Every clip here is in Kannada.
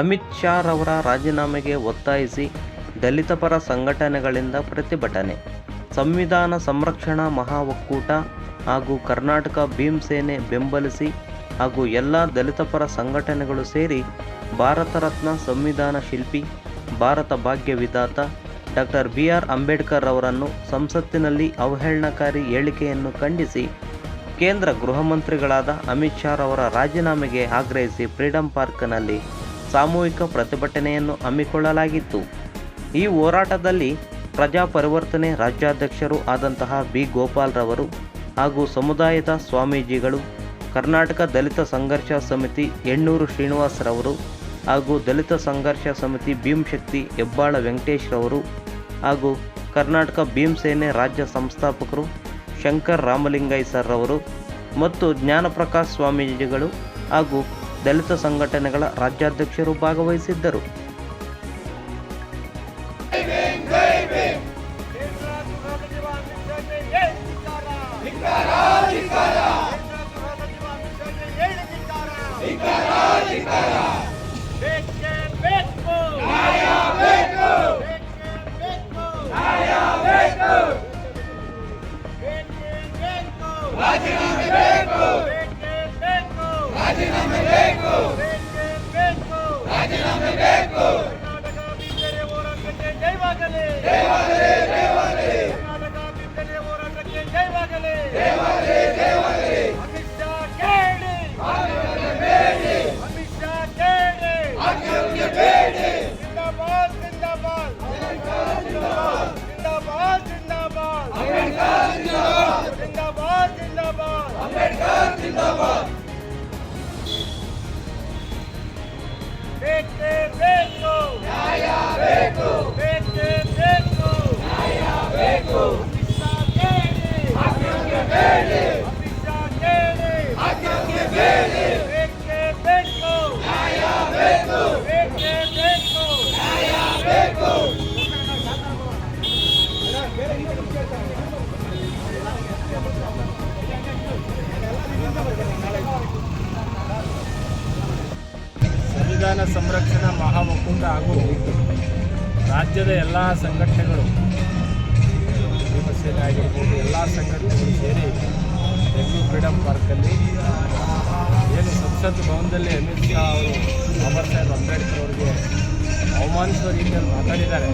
ಅಮಿತ್ ಶಾ ರವರ ರಾಜೀನಾಮೆಗೆ ಒತ್ತಾಯಿಸಿ ದಲಿತ ಪರ ಸಂಘಟನೆಗಳಿಂದ ಪ್ರತಿಭಟನೆ. ಸಂವಿಧಾನ ಸಂರಕ್ಷಣಾ ಮಹಾ ಒಕ್ಕೂಟ ಹಾಗೂ ಕರ್ನಾಟಕ ಭೀಮಸೇನೆ ಬೆಂಬಲಿಸಿ ಹಾಗೂ ಎಲ್ಲ ದಲಿತ ಪರ ಸಂಘಟನೆಗಳು ಸೇರಿ ಭಾರತ ರತ್ನ ಸಂವಿಧಾನ ಶಿಲ್ಪಿ, ಭಾರತ ಭಾಗ್ಯ ವಿಧಾತ ಡಾಕ್ಟರ್ ಬಿ ಆರ್ ಅಂಬೇಡ್ಕರ್ ಅವರನ್ನು ಸಂಸತ್ತಿನಲ್ಲಿ ಅವಹೇಳನಕಾರಿ ಹೇಳಿಕೆಯನ್ನು ಖಂಡಿಸಿ ಕೇಂದ್ರ ಗೃಹ ಮಂತ್ರಿಗಳಾದ ಅಮಿತ್ ಶಾ ಅವರ ರಾಜೀನಾಮೆಗೆ ಆಗ್ರಹಿಸಿ ಫ್ರೀಡಂ ಪಾರ್ಕ್ನಲ್ಲಿ ಸಾಮೂಹಿಕ ಪ್ರತಿಭಟನೆಯನ್ನು ಹಮ್ಮಿಕೊಳ್ಳಲಾಗಿತ್ತು. ಈ ಹೋರಾಟದಲ್ಲಿ ಪ್ರಜಾ ಪರಿವರ್ತನೆ ರಾಜ್ಯಾಧ್ಯಕ್ಷರು ಆದಂತಹ ಬಿ. ಗೋಪಾಲ್ರವರು ಹಾಗೂ ಸಮುದಾಯದ ಸ್ವಾಮೀಜಿಗಳು, ಕರ್ನಾಟಕ ದಲಿತ ಸಂಘರ್ಷ ಸಮಿತಿ ಎಣ್ಣೂರು ಶ್ರೀನಿವಾಸ್ರವರು ಹಾಗೂ ದಲಿತ ಸಂಘರ್ಷ ಸಮಿತಿ ಭೀಮ್ಶಕ್ತಿ ಹೆಬ್ಬಾಳ ವೆಂಕಟೇಶ್ರವರು ಹಾಗೂ ಕರ್ನಾಟಕ ಭೀಮಸೇನೆ ರಾಜ್ಯ ಸಂಸ್ಥಾಪಕರು ಶಂಕರ್ ಸರ್ ರವರು ಮತ್ತು ಜ್ಞಾನಪ್ರಕಾಶ್ ಸ್ವಾಮೀಜಿಗಳು ಹಾಗೂ ದಲಿತ ಸಂಘಟನೆಗಳ ರಾಜ್ಯಾಧ್ಯಕ್ಷರು ಭಾಗವಹಿಸಿದ್ದರು. ಬೇಕು. ರಾಜೀನಾಮೆ ಬೇಕು. ರಾಜೀನಾಮೆ ಬೇಕು. ಸಂವಿಧಾನ ಸಂರಕ್ಷಣಾ ಮಹಾ ಒಕ್ಕೂಟ ಹಾಗೂ ರಾಜ್ಯದ ಎಲ್ಲ ಸಂಘಟನೆಗಳು, ಭೀಮಸೇನೆ ಆಗಿರ್ಬೋದು, ಎಲ್ಲ ಸಂಘಟನೆಗಳು ಸೇರಿ ಬೆಂಗಳೂರು ಫ್ರೀಡಮ್ ಪಾರ್ಕಲ್ಲಿ ಏನು ಸಂಸತ್ ಭವನದಲ್ಲಿ ಅಮಿತ್ ಶಾ ಅವರು ಬಾಬಾ ಸಾಹೇಬ್ ಅಂಬೇಡ್ಕರ್ ಅವರಿಗೆ ಅವಮಾನಿಸುವ ರೀತಿಯಲ್ಲಿ ಮಾತಾಡಿದ್ದಾರೆ.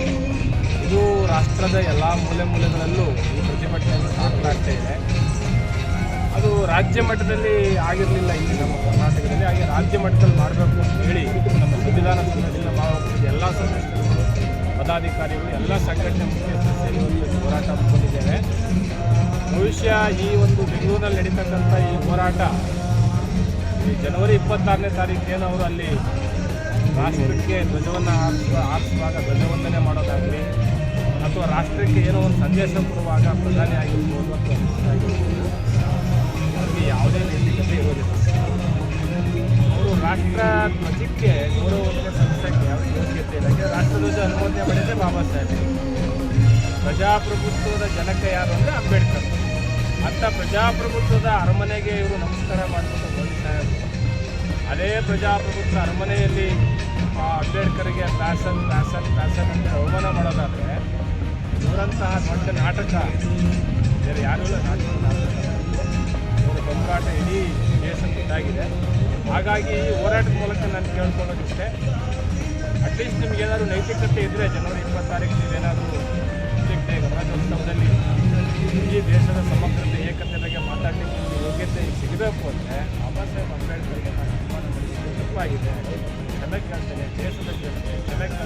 ಇದು ರಾಷ್ಟ್ರದ ಎಲ್ಲ ಮೂಲೆ ಮೂಲೆಗಳಲ್ಲೂ ಈ ಪ್ರತಿಭಟನೆಯನ್ನು ಸಾಕಲಾಗ್ತಾ ಇದೆ. ರಾಜ್ಯ ಮಟ್ಟದಲ್ಲಿ ಆಗಿರಲಿಲ್ಲ ಇಲ್ಲಿ ನಮ್ಮ ಕರ್ನಾಟಕದಲ್ಲಿ, ಹಾಗೆ ರಾಜ್ಯ ಮಟ್ಟದಲ್ಲಿ ಮಾಡಬೇಕು ಅಂತ ಹೇಳಿ ನಮ್ಮ ಸಂವಿಧಾನ ಸಂಘಟನೆ ಮಾಡಬೇಕು ಎಲ್ಲ ಸದಸ್ಯರು ಪದಾಧಿಕಾರಿಗಳು, ಎಲ್ಲ ಸಂಘಟನೆ ಮುಖ್ಯಸ್ಥರು ಸೇರಿ ಒಂದು ಹೋರಾಟ ಹಮ್ಮಿಕೊಂಡಿದ್ದೇವೆ. ಭವಿಷ್ಯ ಈ ಒಂದು ಬೆಂಗಳೂರಿನಲ್ಲಿ ನಡೀತಕ್ಕಂಥ ಈ ಹೋರಾಟ, ಈ ಜನವರಿ ಇಪ್ಪತ್ತಾರನೇ ತಾರೀಕೇನು ಅವರು ಅಲ್ಲಿ ರಾಷ್ಟ್ರಕ್ಕೆ ಧ್ವಜವನ್ನು ಹಾರಿಸುವ, ಹಾರಿಸುವಾಗ ಧ್ವಜವಂದನೆ ಮಾಡೋದಾಗಲಿ, ಅಥವಾ ರಾಷ್ಟ್ರಕ್ಕೆ ಏನೋ ಒಂದು ಸಂದೇಶ ಕೊಡುವಾಗ ಪ್ರಧಾನಿ ಆಗಿರ್ಬೋದು ಅಥವಾ ಅವ್ರಿಗೆ ಯಾವುದೇ ನೈತಿಕತೆ ಇರೋದಿಲ್ಲ. ಅವರು ರಾಷ್ಟ್ರ ಧ್ವಜಕ್ಕೆ ಗೌರವವನ್ನು ಸಂಸ್ಥೆಗೆ ಯಾವುದೇ ಯೋಗ್ಯತೆ ಇಲ್ಲ. ರಾಷ್ಟ್ರಧ್ವಜ ಅನುಮೋದನೆ ಮಾಡಿದರೆ ಬಾಬಾ ಸಾಹೇಬ್. ಪ್ರಜಾಪ್ರಭುತ್ವದ ಜನಕ ಯಾರು ಅಂದರೆ ಅಂಬೇಡ್ಕರ್. ಅಂಥ ಪ್ರಜಾಪ್ರಭುತ್ವದ ಅರಮನೆಗೆ ಇವರು ನಮಸ್ಕಾರ ಮಾಡಿಕೊಂಡು ಸಾಹೇಬ್. ಅದೇ ಪ್ರಜಾಪ್ರಭುತ್ವ ಅರಮನೆಯಲ್ಲಿ ಅಂಬೇಡ್ಕರ್ಗೆ ಫ್ಯಾಷನ್ ಫ್ಯಾಷನ್ ಫ್ಯಾಷನ್ ಅಂತ ಅವಮಾನ ಮಾಡೋದಾದರೆ, ಇವರಂತಹ ದೊಡ್ಡ ನಾಟಕ, ಬೇರೆ ಯಾರೂ ನಾಟಕ. ನಾಟಕ ಬಂಗಾಟ ಇಡೀ ದೇಶಕ್ಕೆ ಇದಾಗಿದೆ. ಹಾಗಾಗಿ ಈ ಹೋರಾಟದ ಮೂಲಕ ನಾನು ಕೇಳ್ಕೊಳ್ಳೋದಿಷ್ಟೆ ಅಟ್ಲೀಸ್ಟ್ ನಿಮ್ಗೆ ಏನಾದರೂ ನೈತಿಕತೆ ಇದ್ದರೆ ಜನವರಿ ಇಪ್ಪತ್ತಾರೀಕು ನೀವೇನಾದರೂ ಗಣರಾಜ್ಯೋತ್ಸವದಲ್ಲಿ, ಈ ದೇಶದ ಸಮಗ್ರತೆ